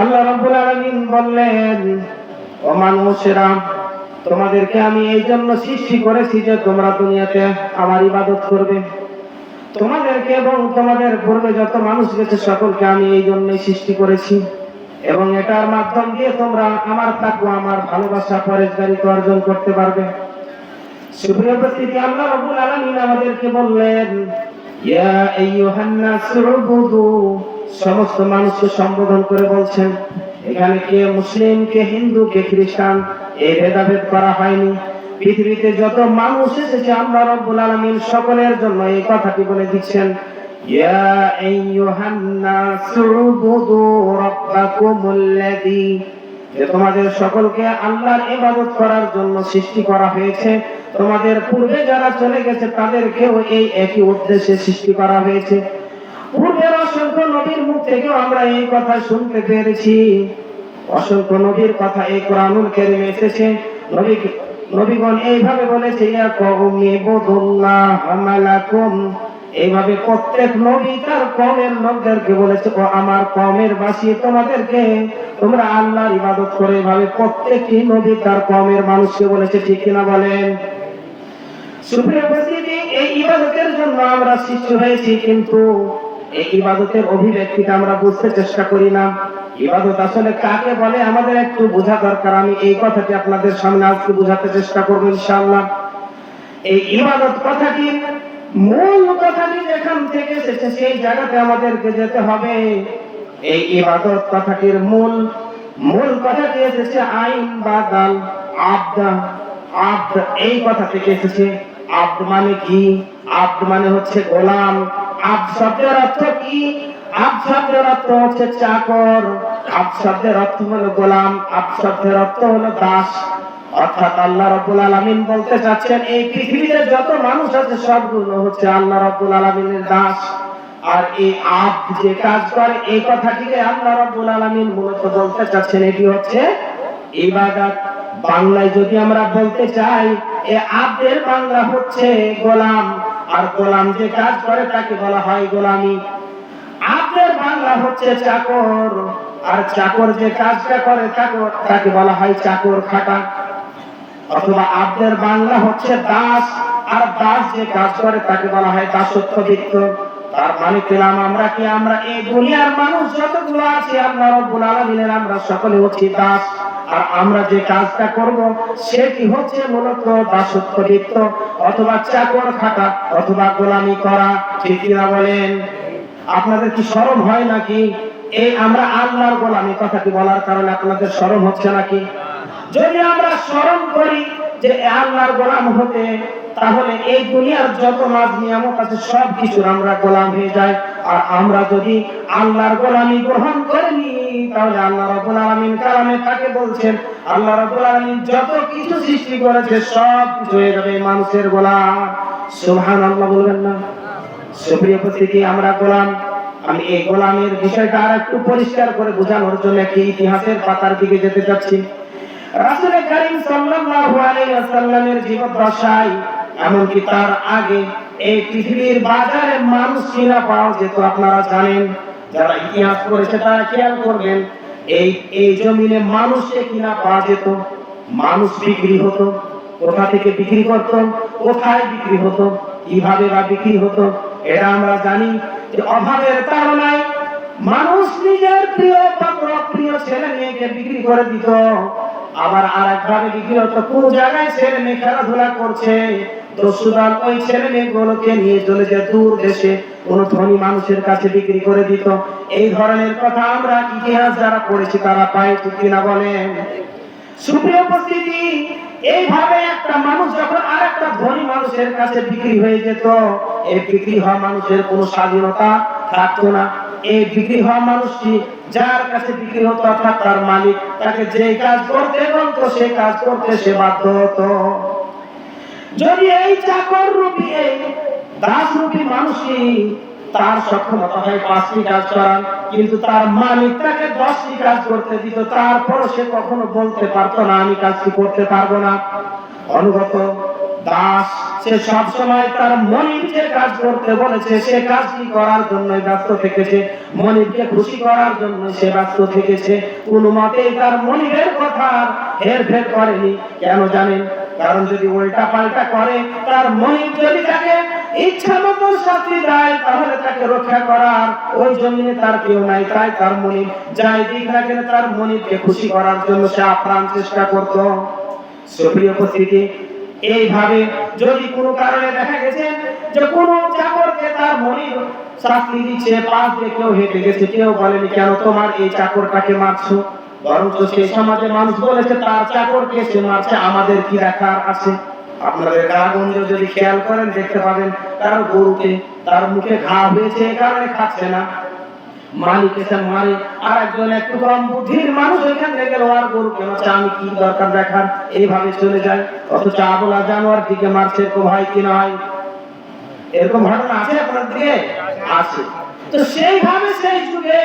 আল্লাহ রাব্বুল আলামিন বললেন, ও মানুষেরা, তোমাদেরকে আমি এই জন্য সৃষ্টি করেছি যে তোমরা দুনিয়াতে আমার ইবাদত করবে। তোমাদেরকে এবং তোমাদের পূর্বে যত মানুষ গেছে সকলকে আমি এই জন্যই সৃষ্টি করেছি। এবং এটার মাধ্যম দিয়ে তোমরা আমার তাকওয়া, আমার ভালোবাসা, পরেশগারিতা অর্জন করতে পারবে। সুপ্রিয় উপস্থিতি, আল্লাহ রাব্বুল আলামিন আমাদেরকে বললেন, ইয়া আইয়ুহান নাসু সমস্ত মানুষকে সম্বোধন করে বলছেন, এখানে কে মুসলিম, কে হিন্দু, কে খ্রিস্টান এই ভেদাভেদ করা হয়নি। পৃথিবীতে যত মানুষ এসেছে, আল্লাহ রাব্বুল আলামিন সকলের জন্য এই কথাটি বলে দিচ্ছেন যে তোমাদের সকলকে আল্লাহর ইবাদত করার জন্য সৃষ্টি করা হয়েছে। তোমাদের পূর্বে যারা চলে গেছে, তাদেরকেও এই একই উদ্দেশ্যে সৃষ্টি করা হয়েছে। পূর্বের অসংখ্য নবীর মুখ থেকেও আমরা এই কথা শুনতে পেরেছি। অসংখ্য নবীর কথা এই কোরআনুল কারীমে এসেছে। নবী নবীগণ এইভাবে বলেছে, ইয়া কওমি বুদুল্লাহ আমালাকুম এইভাবে প্রত্যেক নবী তার কমের লোকদেরকে বলেছে, ও আমার কমের বাসী, তোমাদেরকে তোমরা আল্লাহর ইবাদত করে। এভাবে প্রত্যেকটি নবী তার কমের মানুষকে বলেছে, ঠিক কিনা বলেন? সুপ্রিয় এই ইবাদতের জন্য আমরা সৃষ্টি হয়েছি, কিন্তু এই ইবাদতের অভিব্যক্তিটা আমরা বুঝতে চেষ্টা করি না। ইবাদত আসলে কাকে বলে, আমাদের একটু বোঝা দরকার। আমি এই কথাটি আপনাদের সামনে আজকে বোঝাতে চেষ্টা করব ইনশাআল্লাহ। এই ইবাদত কথাটির মূল কথাটি যেখান থেকে এসেছে, সেই জায়গাতে আমাদেরকে যেতে হবে। এই ইবাদত কথাটির মূল মূল কথাটি এসেছে আইন বা দাল আবদা, আব্দ, এই কথা থেকে এসেছে। আব্দ মানে কি? আব্দ মানে হচ্ছে গোলাম। আব্দ শব্দের অর্থ কি? আব্দ শব্দের অর্থ হচ্ছে চাকর। আব্দ শব্দের অর্থ হলো গোলাম আব্দ শব্দের অর্থ হলো দাস। অর্থাৎ আল্লাহ রাব্বুল আলামিন বলতে চাচ্ছেন, এই পৃথিবীতে যত মানুষ আছে সবগুলো হচ্ছে আল্লাহ রাব্বুল আলামিনের দাস। আর এই আপ যে কাজ করে, এই কথাটিকে আল্লাহ রাব্বুল আলামিন মূলত বলতে চাচ্ছেন, এটি হচ্ছে ইবাদত। বাংলায় যদি আমরা বলতে চাই, এ আব্দের বাংলা হচ্ছে গোলাম। আর গোলাম যে কাজ করে তাকে বলা হয় গোলামি। আব্দের বাংলা হচ্ছে চাকর, আর চাকর যে কাজটা করে চাকর তাকে বলা হয় চাকর খাটা। অথবা আব্দের বাংলা হচ্ছে দাস, আর দাস যে কাজ করে তাকে বলা হয় দাসত্ব বৃত্ত তার মানে পেলাম আমরা কি? আমরা এই দুনিয়ার মানুষ যতগুলো আছি, আল্লাহ রব্বুল আলামিনের আমরা সকলে হচ্ছি দাস। আমরা যে কাজটা করব, সেটি হচ্ছে মূলত দাসত্ব বৃত্ত অথবা চাকর খাটা অথবা গোলামি করা, ঠিক কিনা বলেন? আপনাদের কি শরম হয় নাকি? এই আমরা আল্লাহর গোলামি কথাটি বলার কারণে আপনাদের শরম হচ্ছে নাকি? যদি আমরা স্মরণ করি যে আল্লাহর গোলাম হতে, তাহলে এই দুনিয়ার যত মাঝ নিয়ামত আছে সব কিছুর আমরা গোলাম হয়ে যাই। আর আমরা যদি আল্লাহর গোলামি গ্রহণ করিনি তাহলে আল্লাহ রাব্বুল আলামিন কালামে তাকে বলছেন, আল্লাহ রাব্বুল আলামিন যত কিছু সৃষ্টি করেছে, সব কিছু হয়ে যাবে মানুষের গোলাম। সুবহানাল্লাহ বলবেন না? সুপ্রিয় আমরা গোলাম। আমি এই গোলামের বিষয়টা আর একটু পরিষ্কার করে বোঝানোর জন্য একটি ইতিহাসের পাতার দিকে যেতে চাচ্ছি। করিম সাল্লাল্লাহু আলাইহি ওয়াসাল্লামের জীবদ্দশায়, এমনকি তার আগে এই পৃথিবীর বাজারে মানুষ কিনা পাওয়া যেত আপনারা জানেন, যারা ইতিহাস পড়েছে তারা খেয়াল করবেন, এই এই জমিনে মানুষকে কিনা পাওয়া যেত। মানুষ বিক্রি হতো, কোথা থেকে বিক্রি করত, কোথায় বিক্রি হতো, কীভাবে বা বিক্রি হতো, এটা আমরা জানি যে অভাবের কারণে মানুষ নিজের প্রিয় পাত্র, প্রিয় ছেলে মেয়েকে বিক্রি করে দিত। আবার আর একভাবে বিক্রি হতো, কোন জায়গায় ছেলে মেয়ে খেলাধুলা করছে দস্যুদান ওই ছেলে মেয়েগুলোকে নিয়ে চলে যায় দূর দেশে। কোন ধনী মানুষের কাছে বিক্রি করে দিত। এই ধরনের কথা আমরা ইতিহাস যারা পড়েছি, তারা কিনা বলেন? সুপ্রিয় উপস্থিতি, এইভাবে একটা মানুষ যখন আর একটা ধনী মানুষের কাছে বিক্রি হয়ে যেত, এই বিক্রি হওয়া মানুষের কোনো স্বাধীনতা থাকতো না। এই বিক্রি হওয়া মানুষটি যার কাছে বিক্রি হতো অর্থাৎ তার মালিক, তাকে যে কাজ করতে বলতো সে কাজ করতে সে বাধ্য হতো। যদি এই চাকর রূপী, এই দাস রূপী মানুষই তার সক্ষমতা হয় পাঁচটি কাজ করার কিন্তু তার মালিক তাকে দশটি কাজ করতে দিত তারপর সে কখনো বলতে পারতো না, আমি কাজটি করতে পারব না। অনুগত দাস সে সব সময় তার মনির যে কাজ করতে বলেছে, সে কাজটি করার জন্য ব্যস্ত থেকেছে। মনিরকে খুশি করার জন্য সে ব্যস্ত থেকেছে। কোনো মতেই তার মনিরের কথা হেরফের করেনি। কেন জানেন? কারণ যদি উল্টা পাল্টা করে, তার মনির যদি তাকে ইচ্ছা মতো শাস্তি দেয়, তাহলে তাকে রক্ষা করার ওই জমিনে তার কেউ নাই। তাই তার মনির যাই দিক না কেন তার মনিরকে খুশি করার জন্য সে আপ্রাণ চেষ্টা করত। সুপ্রিয় উপস্থিতি, এইভাবে যদি কোনো কারণে দেখা গেছে যে কোনো চাকরকে তার মনির শাস্তি দিচ্ছে, পাশ দিয়ে কেউ হেঁটে গেছে, কেউ বলেনি, কেন তোমার এই চাকরটাকে মারছো? বরঞ্চ সেই সমাজে মানুষ বলেছে তার চাকরকে সে মারছে আমাদের কি দেখার আছে? আপনাদের যদি খেয়াল করেন দেখতে পাবেন তার গরুতে তার মুখে ঘা হয়েছে কারণে খাচ্ছে না। মালিক এসে মারে আর একজন একটু কম বুদ্ধির মানুষ ওইখান থেকে গেল আর গরু কেন আমি কি দরকার দেখার? এইভাবে চলে যায়। অথচ আবলা জানোয়ার দিকে মারছে তো হয় কি নয়? এরকম ঘটনা আছে আপনার দিকে? আছে। তো সেইভাবে সেই যুগে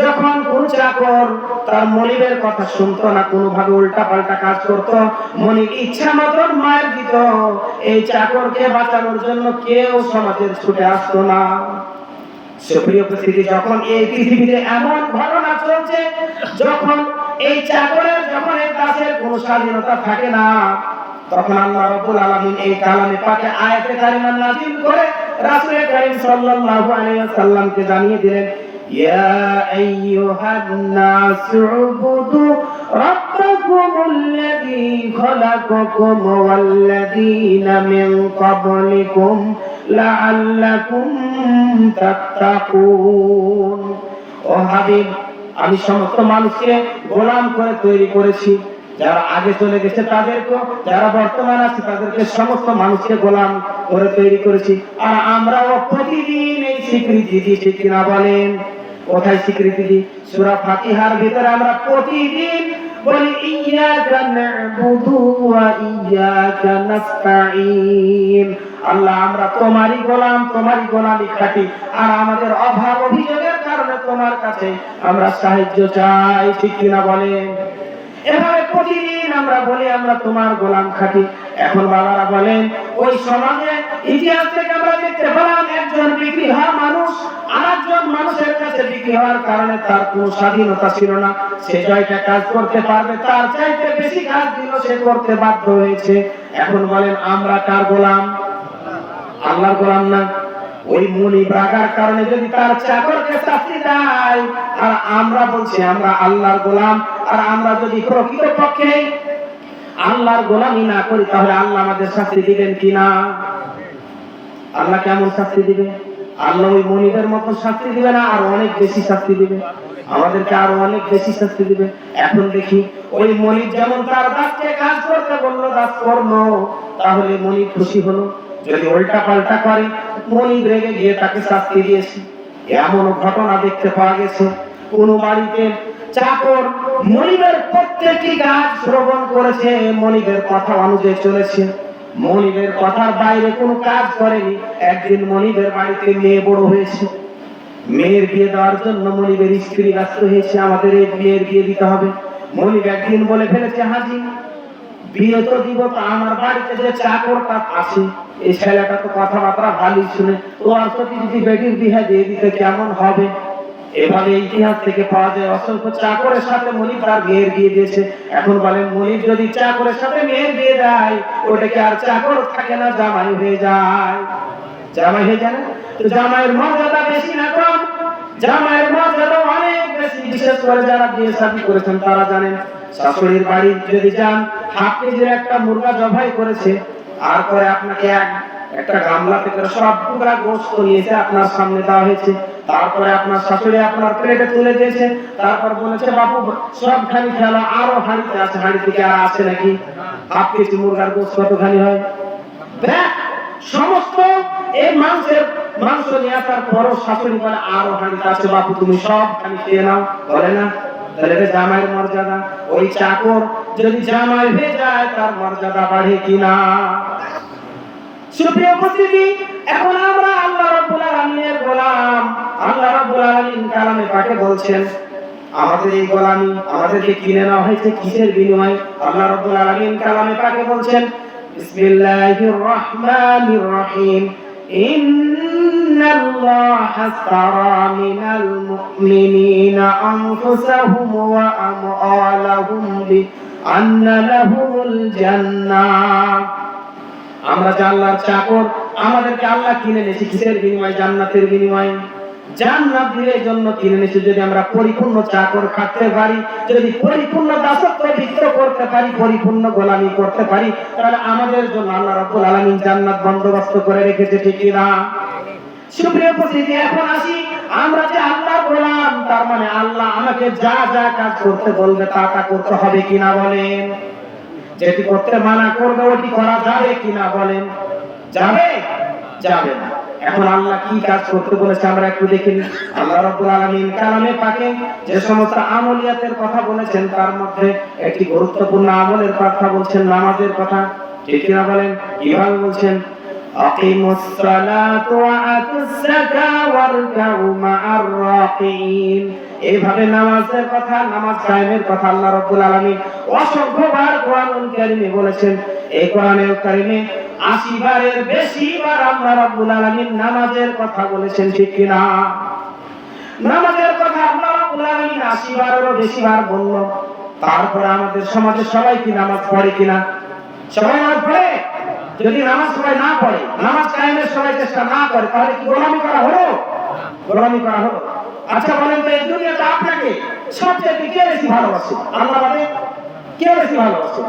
যখন কোন চাকর তার মনিবের কথা শুনতো না, কোনোভাবে উল্টা পাল্টা কাজ করতো মনির ইচ্ছা মতন মায়ের দিত। এই চাকরকে বাঁচানোর জন্য কেউ সমাজের ছুটে আসতো না। সুপ্রিয় যখন এই পৃথিবীতে এমন ঘটনা চলছে, যখন এই চাকরের যখন এই কোনো স্বাধীনতা থাকে না, তখন আল্লাহ রাব্বুল আলামিন এই কালামে পাকে আয়াতে কারিমা নাযিল করে রাসূল করিম সাল্লাল্লাহু আলাইহি ওয়াসাল্লামকে জানিয়ে দিলেন ইয়া আইয়ুহান নাস উবুদু রাব্বাকুমুল্লাযী খালাকাকুম ওয়াল্লাযীনা মিন ক্বাবলিকুম লাআল্লাকুম তাত্তাকুন ও হাবিব, আমি সমস্ত মানুষকে গোলাম করে তৈরি করেছি। যারা আগে চলে গেছে তাদেরকে যারা বর্তমান আছে তাদেরকে সমস্ত মানুষকে গোলাম করে তৈরি করেছি। আর আমরাও প্রতিদিন এই স্বীকৃতি দিচ্ছি কিনা বলেন? কোথায় স্বীকৃতি দিই। সূরা ফাতিহার ভিতরে আমরা প্রতিদিন বলি ইয়াকা না'বুদু ওয়া ইয়াকা নাস্তাঈন। আল্লাহ, আমরা তোমারই গোলাম, তোমারই গোলামি খাটি। আর আমাদের অভাব অভিযোগের কারণে তোমার কাছে আমরা সাহায্য চাই। ঠিক কিনা বলেন? এভাবে প্রতিদিন আমরা বলি, আমরা তোমার গোলাম খাটি। এখন বাবারা বলেন, ওই সমাজে ইতিহাস থেকে আমরা দেখতে পেলাম, একজন বিক্রি হওয়া মানুষ আরেকজন মানুষের কাছে বিক্রি হওয়ার কারণে তার কোনো স্বাধীনতা ছিল না। সে জয়টা কাজ করতে পারবে, তার চাইতে বেশি কাজ দিল, সে করতে বাধ্য হয়েছে। এখন বলেন, আমরা কার গোলাম? আল্লাহর গোলাম না। ওই মুনি রাগার কারণে যদি তার চাকরকে শাস্তি দেয়, আর আমরা বলছি, আমরা আল্লাহর গোলাম, আর আমরা যদি প্রকৃত পক্ষে আল্লাহর গোলামি না করি, তাহলে আল্লাহ আমাদের শাস্তি দিবেন কিনা? আল্লাহ কেমন শাস্তি দিবে? আল্লাহ ওই মনিদের মতো শাস্তি দিবে না, আর অনেক বেশি শাস্তি দিবে? আমাদেরকে আরও অনেক বেশি শাস্তি দিবে? এখন দেখি, ওই মনির যেমন তার দাসকে কাজ করতে বলল, দাস করল তাহলে মনির খুশি হলো। যদি উল্টা পাল্টা করে মনির রেগে গিয়ে তাকে শাস্তি দিয়েছে। এমন ঘটনা দেখতে পাওয়া গেছে। কোন বাড়িতে চাকর মনিবের প্রত্যেকটি গাছ শ্রবণ করেছে, মনিবের কথা অনুযায়ী চলেছে। মনিবের কথার বাইরে কোনো কাজ করেনি। একদিন মনিবের বাড়িতে মেয়ে বড় হয়েছে। মেয়ের বিয়ে দেওয়ার জন্য মনিবের স্ত্রী ব্যস্ত হয়েছে। আমাদের এই মেয়ের বিয়ে দিতে হবে। মনিব একদিন বলে ফেলেছে, হাজি বিয়ে তো দিব তো আমার বাড়িতে যে আছে, এই ছেলেটা তো কথাবার্তা ভালোই শুনে, ও যদি বেটির দিয়ে দিতে কেমন হবে? এভাবে ইতিহাস থেকে পাওয়া যায়, অসংখ্য চাকরের সাথে মনির তার মেয়ের বিয়ে দিয়েছে। এখন বলেন মনির যদি চাকরের সাথে মেয়ের বিয়ে দেয় ওটাকে আর চাকর থাকে না, জামাই হয়ে যায়? জামাই হয়ে যায়? তো জামাইয়ের মর্যাদা বেশি না কম? জামাইয়ের মর্যাদা অনেক বেশি। বিশেষ করে যারা বিয়ে শাদী করেছেন, তারা জানেন শাশুড়ির বাড়ি যদি যান হাফ কেজির একটা মুরগা জবাই করেছে আর পরে আপনাকে এক একটা গামলাতে করে সব টুকরা গোস্ত নিয়েছে আপনার সামনে দেওয়া হয়েছে। তারপরে আপনার শাশুড়ি আপনার প্লেটে তুলে দিয়েছে। তারপর বলেছে বাবু সব খালি খেলা, আরও হাঁড়িতে আছে হাঁড়ি থেকে আর আছে নাকি? হাফ কেজি মুরগার গোস্ত কতখানি হয়? সমস্ত এই মাংসের মাংস নিয়ে আসার পরও শাশুড়ি বলে, আরও হাঁড়িতে আছে বাবু তুমি সব খালি খেয়ে নাও। বলে না। তাহলে জামাইয়ের মর্যাদা। ওই চাকর যদি জামাই হয়ে যায়, তার মর্যাদা বাড়ে কিনা? সুপ্রিয় উপস্থিতি, এখন আমরা আল্লাহ রাব্বুল আলামিনের গোলাম। আল্লাহ রাব্বুল আলামিন কালামে পাকে বলছেন, আমাদের এই গোলামি আমাদেরকে কিনে নেওয়া হয়েছে কিসের বিনিময়ে? আল্লাহ রাব্বুল আলামিন কালামে পাকে বলছেন, বিসমিল্লাহির রহমানির রহিম। إن الله اشترى من المؤمنين أنفسهم وأموالهم بأن لهم الجنة আমরা যে আল্লাহর চাকর আমাদেরকে আল্লাহ কিনে নিয়েছি কিসের বিনিময়ে জান্নাতের বিনিময়ে জান্নাত দিয়ে জন্য কিনে নিয়েছি যদি আমরা পরিপূর্ণ চাকর খাটতে পারি যদি পরিপূর্ণ দাসত্ব বিক্র করতে পারি পরিপূর্ণ গোলামি করতে পারি তাহলে আমাদের জন্য আল্লাহ রাব্বুল আলামিন জান্নাত বন্দোবস্ত করে রেখেছে ঠিক কি না সুপ্রিয় এখন আসি। আমরা যে আল্লাহ তার মানে আল্লাহ আমাকে যা যা কাজ করতে বলবে তা তা করতে হবে কিনা বলেন? যেটি করতে মানা করবে, ওটি করা যাবে কিনা বলেন? যাবে? যাবে না। এখন আল্লাহ কি কাজ করতে বলেছে আমরা একটু দেখে আল্লাহ রাব্বুল আলামিন কালামে পাকে যে সমস্ত আমলিয়াতের কথা বলেছেন, তার মধ্যে একটি গুরুত্বপূর্ণ আমলের কথা বলছেন, নামাজের কথা। ঠিক কিনা বলেন? কীভাবে বলছেন أقيموا الصلاة وآتوا الزكاة واركعوا مع الراكعين এইভাবে নামাজের কথা নামাজ কায়েমের কথা আল্লাহ রাব্বুল আলামিন অসংখ্যবার কোরআনুল কারীমে বলেছেন এই কোরআনুল কারীমে 80 বারের বেশি বার আল্লাহ রাব্বুল আলামিন নামাজের কথা বলেছেন ঠিক কি না নামাজের কথা আল্লাহ রাব্বুল আলামিন 80 বারেরও বেশি বার বলল তারপরে আমাদের সমাজে সবাই কি নামাজ পড়ে কিনা সবাই নামাজ পড়ে যদি নামাজ সবাই না পড়ে, নামাজ কায়েমের সবাই চেষ্টা না করে, তাহলে কি গোলামি করা হলো? গোলামি করা হলো। আচ্ছা বলেন তো, এই দুনিয়াতে আপনাকে সবচেয়ে কে বেশি ভালোবাসে? আল্লাহ বাদে কে বেশি ভালোবাসে?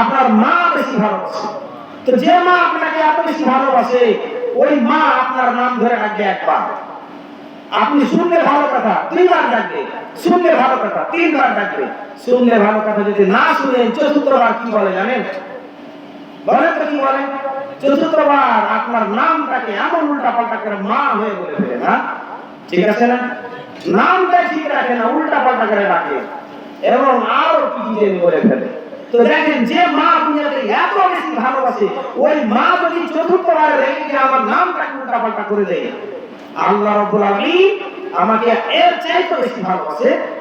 আপনার মা বেশি ভালোবাসে। তো যে মা আপনাকে এত বেশি ভালোবাসে, ওই মা আপনার নাম ধরে রাখবে একবার। আপনি শুনলে ভালো কথা দুইবার ডাকবে। শুনলে ভালো কথা, তিনবার ডাকবে। শুনলে ভালো কথা যদি না শুনেন, চতুর্থবার কি বলে জানেন? কি চতুর্থবার আপনার নামটাকে এমন করে মা বলে না? ঠিক আছে বলে তো দেখেন, যে মা এত বেশি ভালোবাসে, ওই মা আমার নামটাকে করে দেয়, আল্লাহ আমাকে এর চাইতে বেশি ভালোবাসে।